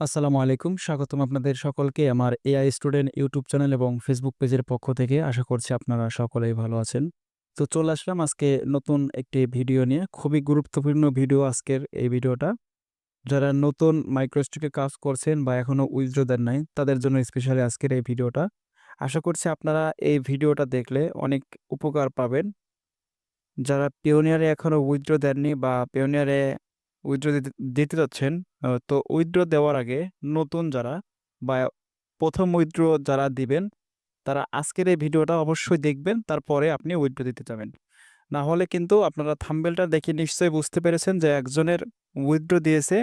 আসসালামু আলাইকুম। স্বাগতম আপনাদের সকলকে আমার এআই স্টুডেন্ট ইউটিউব চ্যানেল এবং ফেসবুক পেজের পক্ষ থেকে। আশা করছি আপনারা সকলেই ভালো আছেন। তো চলে আসলাম আজকে নতুন একটি ভিডিও নিয়ে। খুবই গুরুত্বপূর্ণ ভিডিও আজকের এই ভিডিওটা। যারা নতুন মাইক্রোস্টকে কাজ করছেন বা এখনও উইথড্র দেন নাই, তাদের জন্য স্পেশালি আজকের এই ভিডিওটা। আশা করছি আপনারা এই ভিডিওটা দেখলে অনেক উপকার পাবেন। যারা পিওনিয়ারে এখনও উইথড্র দেননি বা পিওনিয়ারে উইথড্র দিতে যাচ্ছেন, তো উইথড্র দেওয়ার আগে নতুন যারা বা প্রথম উইথড্র যারা দিবেন, তারা আজকের এই ভিডিওটা অবশ্যই দেখবেন। তারপরে আপনি উইথড্র দিতে যাবেন। না হলে কিন্তু আপনারা থাম্বেলটা দেখে নিশ্চয়ই বুঝতে পেরেছেন যে একজনের উইথড্র দিয়েছে,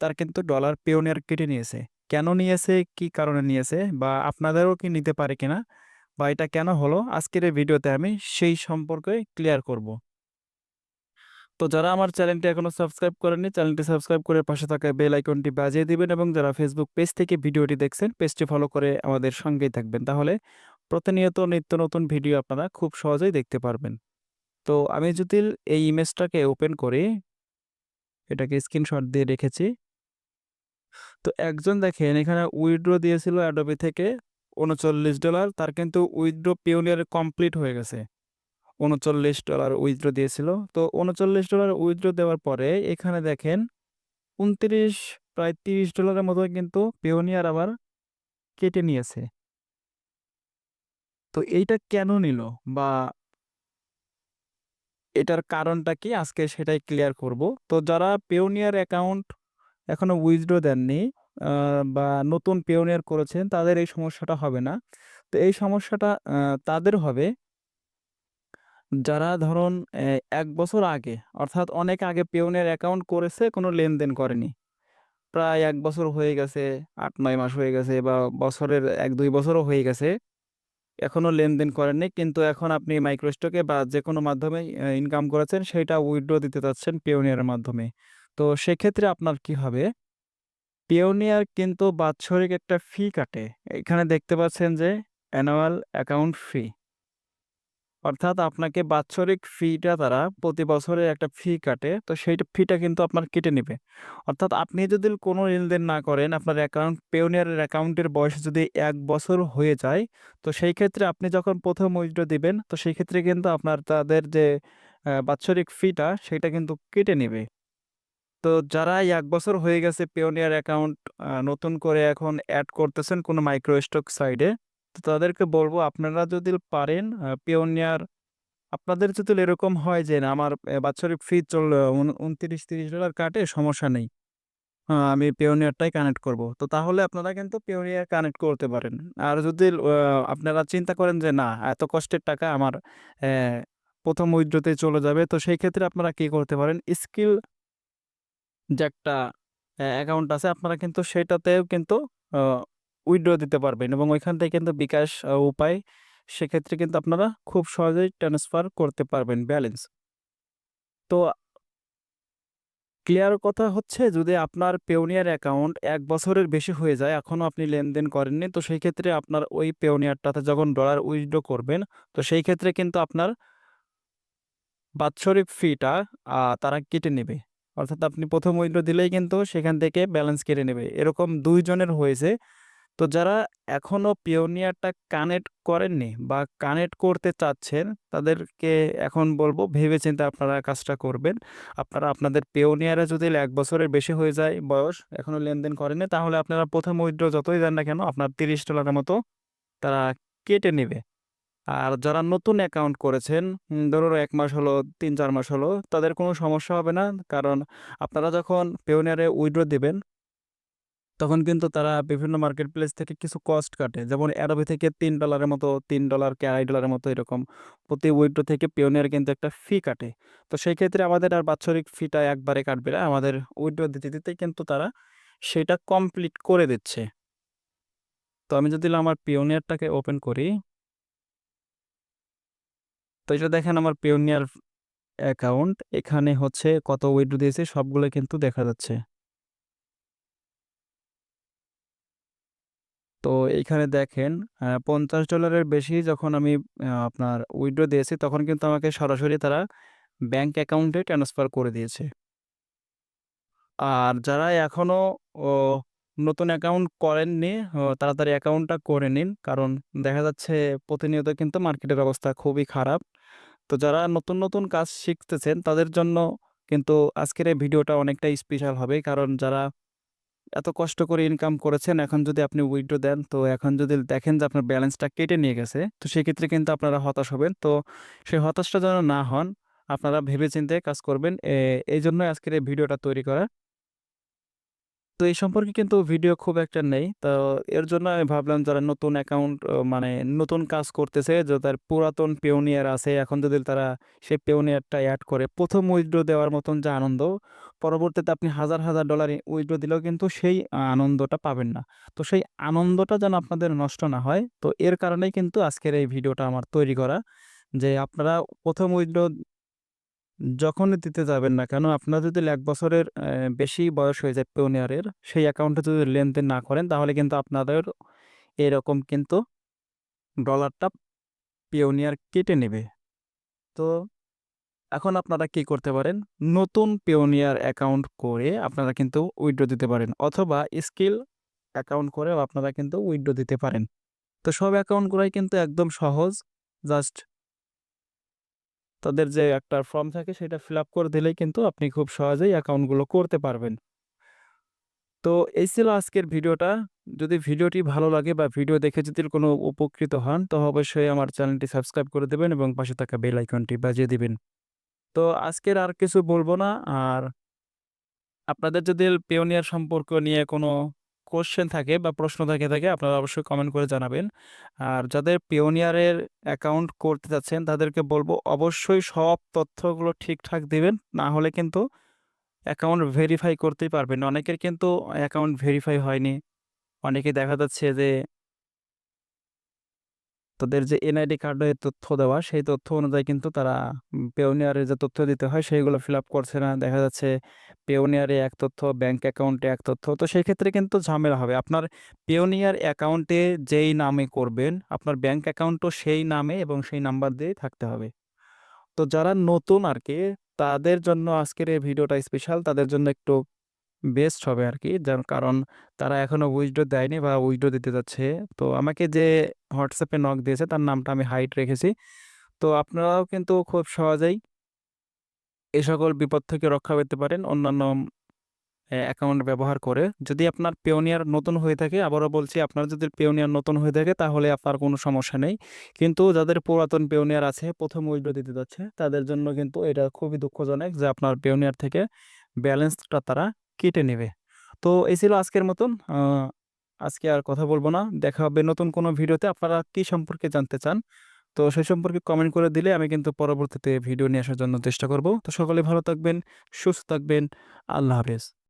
তার কিন্তু ডলার পিওনিয়ার কেটে নিয়েছে। কেন নিয়েছে, কি কারণে নিয়েছে বা আপনাদেরও কি নিতে পারে কিনা বা এটা কেন হলো, আজকের এই ভিডিওতে আমি সেই সম্পর্কে ক্লিয়ার করব। তো যারা আমার চ্যানেলটি এখনও সাবস্ক্রাইব করেননি, চ্যানেলটি সাবস্ক্রাইব করে পাশে থাকা বেল আইকনটি বাজিয়ে দিবেন এবং যারা ফেসবুক পেজ থেকে ভিডিওটি দেখছেন, পেজটি ফলো করে আমাদের সঙ্গেই থাকবেন। তাহলে প্রতিনিয়ত নিত্য নতুন ভিডিও আপনারা খুব সহজেই দেখতে পারবেন। তো আমি যদি এই ইমেজটাকে ওপেন করি, এটাকে স্ক্রিনশট দিয়ে রেখেছি। তো একজন দেখেন এখানে উইড্রো দিয়েছিল অ্যাডোবি থেকে $৩৯ তার কিন্তু উইড্রো পিওনিয়ারে কমপ্লিট হয়ে গেছে। $৩৯ উইথড্র দিয়েছিল। তো $৩৯ উইথড্র দেওয়ার পরে এখানে দেখেন ২৯ প্রায় তিরিশ ডলারের মতো কিন্তু পিওনিয়ার আবার কেটে নিয়েছে। তো এইটা কেন নিল বা এটার কারণটা কি আজকে সেটাই ক্লিয়ার করব। তো যারা পিওনিয়ার অ্যাকাউন্ট এখনও উইথড্র দেননি বা নতুন পিওনিয়ার করেছেন, তাদের এই সমস্যাটা হবে না। তো এই সমস্যাটা তাদের হবে যারা ধরুন এক বছর আগে অর্থাৎ অনেক আগে পিওনিয়ার অ্যাকাউন্ট করেছে, কোনো লেনদেন করেনি। প্রায় এক বছর হয়ে গেছে, ৮-৯ মাস হয়ে গেছে বা বছরের ১-২ বছরও হয়ে গেছে। এখনও লেনদেন করেননি। কিন্তু এখন আপনি মাইক্রোস্টকে বা যে কোনো মাধ্যমে ইনকাম করেছেন সেটা উইথড্র দিতে চাচ্ছেন পিওনিয়ারের মাধ্যমে। তো সেক্ষেত্রে আপনার কি হবে? পিওনিয়ার কিন্তু বাৎসরিক একটা ফি কাটে। এখানে দেখতে পাচ্ছেন যে অ্যানুয়াল অ্যাকাউন্ট ফি। অর্থাৎ আপনাকে বাৎসরিক ফিটা তারা প্রতি বছরে একটা ফি কাটে। তো সেইটা ফিটা কিন্তু আপনার কেটে নেবে অর্থাৎ আপনি যদি কোনো লেনদেন না করেন, আপনার অ্যাকাউন্ট পিওনিয়ারের অ্যাকাউন্টের বয়স যদি এক বছর হয়ে যায়, তো সেই ক্ষেত্রে আপনি যখন প্রথম উইথড্র দিবেন, তো সেই ক্ষেত্রে কিন্তু আপনার তাদের যে বাৎসরিক ফিটা সেটা কিন্তু কেটে নেবে তো যারা এক বছর হয়ে গেছে পিওনিয়ার অ্যাকাউন্ট নতুন করে এখন অ্যাড করতেছেন কোনো মাইক্রোস্টক সাইটে, তো তাদেরকে বলব আপনারা যদি পারেন পিওনিয়ার আপনাদের যদি এরকম হয় যে না আমার বাৎসরিক ফি চল উন $২৯-৩০ কাটে সমস্যা নেই। আমি পিওনিয়ারটাই কানেক্ট করব। তো তাহলে আপনারা কিন্তু পিওনিয়ার কানেক্ট করতে পারেন। আর যদি আপনারা চিন্তা করেন যে না এত কষ্টের টাকা আমার প্রথম উইড্রোতে চলে যাবে, তো সেই ক্ষেত্রে আপনারা কি করতে পারেন? স্কিল যে একটা অ্যাকাউন্ট আছে আপনারা কিন্তু সেটাতেও কিন্তু আ উইথড্র দিতে পারবেন এবং ওইখান থেকে কিন্তু বিকাশ উপায় সেক্ষেত্রে কিন্তু আপনারা খুব সহজেই ট্রান্সফার করতে পারবেন ব্যালেন্স। তো ক্লিয়ার কথা হচ্ছে যদি আপনার পিওনিয়ার অ্যাকাউন্ট এক বছরের বেশি হয়ে যায়, এখনও আপনি লেনদেন করেননি, তো সেই ক্ষেত্রে আপনার ওই পিওনিয়ারটাতে যখন ডলার উইথড্র করবেন, তো সেই ক্ষেত্রে কিন্তু আপনার বাৎসরিক ফিটা তারা কেটে নেবে। অর্থাৎ আপনি প্রথম উইথড্র দিলেই কিন্তু সেখান থেকে ব্যালেন্স কেটে নেবে। এরকম ২ জনের হয়েছে। তো যারা এখনও পিওনিয়ারটা কানেক্ট করেননি বা কানেক্ট করতে চাচ্ছেন, তাদেরকে এখন বলব ভেবেচিন্তে আপনারা কাজটা করবেন। আপনারা আপনাদের পিওনিয়ারে যদি এক বছরের বেশি হয়ে যায় বয়স, এখনও লেনদেন করেননি, তাহলে আপনারা প্রথম উইথড্র যতই দেন না কেন আপনার $৩০ এর মতো তারা কেটে নেবে আর যারা নতুন অ্যাকাউন্ট করেছেন, ধরুন ১ মাস হলো, ৩-৪ মাস হলো, তাদের কোনো সমস্যা হবে না। কারণ আপনারা যখন পেওনিয়ারে উইড্রো দিবেন তখন কিন্তু তারা বিভিন্ন মার্কেট প্লেস থেকে কিছু কস্ট কাটে। যেমন অ্যাডোবি থেকে তিন ডলারের মতো, তিন ডলার কি $২.৫ এর মতো এরকম প্রতি উইথড্র থেকে পিওনিয়ার কিন্তু একটা ফি কাটে। তো সেই ক্ষেত্রে আমাদের আর বাৎসরিক ফিটা একবারে কাটবে না। আমাদের উইথড্র দিতে, দিতেই কিন্তু তারা সেটা কমপ্লিট করে দিচ্ছে। তো আমি যদি আমার পিওনিয়ারটাকে ওপেন করি তো এটা দেখেন আমার পিওনিয়ার অ্যাকাউন্ট। এখানে হচ্ছে কত উইথড্র দিয়েছে সবগুলো কিন্তু দেখা যাচ্ছে। তো এইখানে দেখেন পঞ্চাশ $৫০ বেশি যখন আমি আপনার উইথড্র দিয়েছি তখন কিন্তু আমাকে সরাসরি তারা ব্যাংক অ্যাকাউন্টে ট্রান্সফার করে দিয়েছে। আর যারা এখনও নতুন অ্যাকাউন্ট করেননি তাড়াতাড়ি অ্যাকাউন্টটা করে নিন। কারণ দেখা যাচ্ছে প্রতিনিয়ত কিন্তু মার্কেটের অবস্থা খুবই খারাপ। তো যারা নতুন, নতুন কাজ শিখতেছেন তাদের জন্য কিন্তু আজকের এই ভিডিওটা অনেকটাই স্পেশাল হবে। কারণ যারা এত কষ্ট করে ইনকাম করেছেন, এখন যদি আপনি উইথড্র দেন, তো এখন যদি দেখেন যে আপনার ব্যালেন্সটা কেটে নিয়ে গেছে, তো সেক্ষেত্রে কিন্তু আপনারা হতাশ হবেন। তো সেই হতাশটা যেন না হন, আপনারা ভেবে চিন্তে কাজ করবেন। এই জন্য আজকের এই ভিডিওটা তৈরি করা। তো এই সম্পর্কে কিন্তু ভিডিও খুব একটা নেই। তো এর জন্য আমি ভাবলাম যারা নতুন অ্যাকাউন্ট মানে নতুন কাজ করতেছে যে তার পুরাতন পেওনিয়ার আছে এখন যদি তারা সেই পেওনিয়ারটা অ্যাড করে প্রথম উইথড্র দেওয়ার মতন যে আনন্দ পরবর্তীতে আপনি হাজার, হাজার ডলার ই উইথড্র দিলেও কিন্তু সেই আনন্দটা পাবেন না। তো সেই আনন্দটা যেন আপনাদের নষ্ট না হয় তো এর কারণেই কিন্তু আজকের এই ভিডিওটা আমার তৈরি করা। যে আপনারা প্রথম উইথড্র যখনই দিতে যাবেন না কেন, আপনার যদি এক বছরের বেশি বয়স হয়ে যায় পেওনিয়ারের, সেই অ্যাকাউন্টে যদি লেনদেন না করেন, তাহলে কিন্তু আপনাদের এরকম কিন্তু ডলারটা পেওনিয়ার কেটে নেবে। তো এখন আপনারা কি করতে পারেন? নতুন পেওনিয়ার অ্যাকাউন্ট করে আপনারা কিন্তু উইথড্র দিতে পারেন, অথবা স্কিল অ্যাকাউন্ট করেও আপনারা কিন্তু উইথড্র দিতে পারেন। তো সব অ্যাকাউন্টগুলাই কিন্তু একদম সহজ। জাস্ট তাদের যে একটা ফর্ম থাকে সেটা ফিল আপ করে দিলেই কিন্তু আপনি খুব সহজেই অ্যাকাউন্টগুলো করতে পারবেন। তো এই ছিল আজকের ভিডিওটা। যদি ভিডিওটি ভালো লাগে বা ভিডিও দেখে যদি কোনো উপকৃত হন, তো অবশ্যই আমার চ্যানেলটি সাবস্ক্রাইব করে দেবেন এবং পাশে থাকা বেল আইকনটি বাজিয়ে দিবেন। তো আজকের আর কিছু বলব না। আর আপনাদের যদি পেওনিয়ার সম্পর্ক নিয়ে কোনো কোয়েশ্চেন থাকে বা প্রশ্ন থাকে থাকে আপনারা অবশ্যই কমেন্ট করে জানাবেন। আর যাদের পেওনিয়ারের অ্যাকাউন্ট করতে যাচ্ছেন, তাদেরকে বলব অবশ্যই সব তথ্যগুলো ঠিকঠাক দেবেন না হলে কিন্তু অ্যাকাউন্ট ভেরিফাই করতেই পারবেন অনেকের কিন্তু অ্যাকাউন্ট ভেরিফাই হয়নি। অনেকে দেখা যাচ্ছে যে তাদের যে এনআইডি কার্ডের তথ্য দেওয়া সেই তথ্য অনুযায়ী কিন্তু তারা উম পেওনিয়ারের যে তথ্য দিতে হয় সেইগুলো ফিল আপ করছে না। দেখা যাচ্ছে পেওনিয়ারে এক তথ্য, ব্যাংক অ্যাকাউন্টে এক তথ্য। তো সেই ক্ষেত্রে কিন্তু ঝামেলা হবে। আপনার পেওনিয়ার অ্যাকাউন্টে যেই নামে করবেন আপনার ব্যাংক অ্যাকাউন্টও সেই নামে এবং সেই নাম্বার দিয়েই থাকতে হবে। তো যারা নতুন আর কি তাদের জন্য আজকের এই ভিডিওটা স্পেশাল। তাদের জন্য একটু বেস্ট হবে আর কি যার কারণ তারা এখনও উইথড্র দেয়নি বা উইথড্র দিতে যাচ্ছে। তো আমাকে যে হোয়াটসঅ্যাপে এ নক দিয়েছে তার নামটা আমি হাইট রেখেছি। তো আপনারাও কিন্তু খুব সহজেই এই সকল বিপদ থেকে রক্ষা পেতে পারেন অন্যান্য অ্যাকাউন্ট ব্যবহার করে। যদি আপনার পেওনিয়ার নতুন হয়ে থাকে, আবারও বলছি, আপনার যদি পেওনিয়ার নতুন হয়ে থাকে তাহলে আপনার কোনো সমস্যা নেই। কিন্তু যাদের পুরাতন পেওনিয়ার আছে ১ম উইথড্র দিতে যাচ্ছে, তাদের জন্য কিন্তু এটা খুবই দুঃখজনক যে আপনার পেওনিয়ার থেকে ব্যালেন্সটা তারা কেটে নেবে। তো এই ছিল আজকের মতন। আজকে আর কথা বলব না। দেখা হবে নতুন কোনো ভিডিওতে। আপনারা কি সম্পর্কে জানতে চান? তো সেই সম্পর্কে কমেন্ট করে দিলে আমি কিন্তু পরবর্তীতে ভিডিও নিয়ে আসার জন্য চেষ্টা করব। তো সকলে ভালো থাকবেন, সুস্থ থাকবেন। আল্লাহ হাফেজ।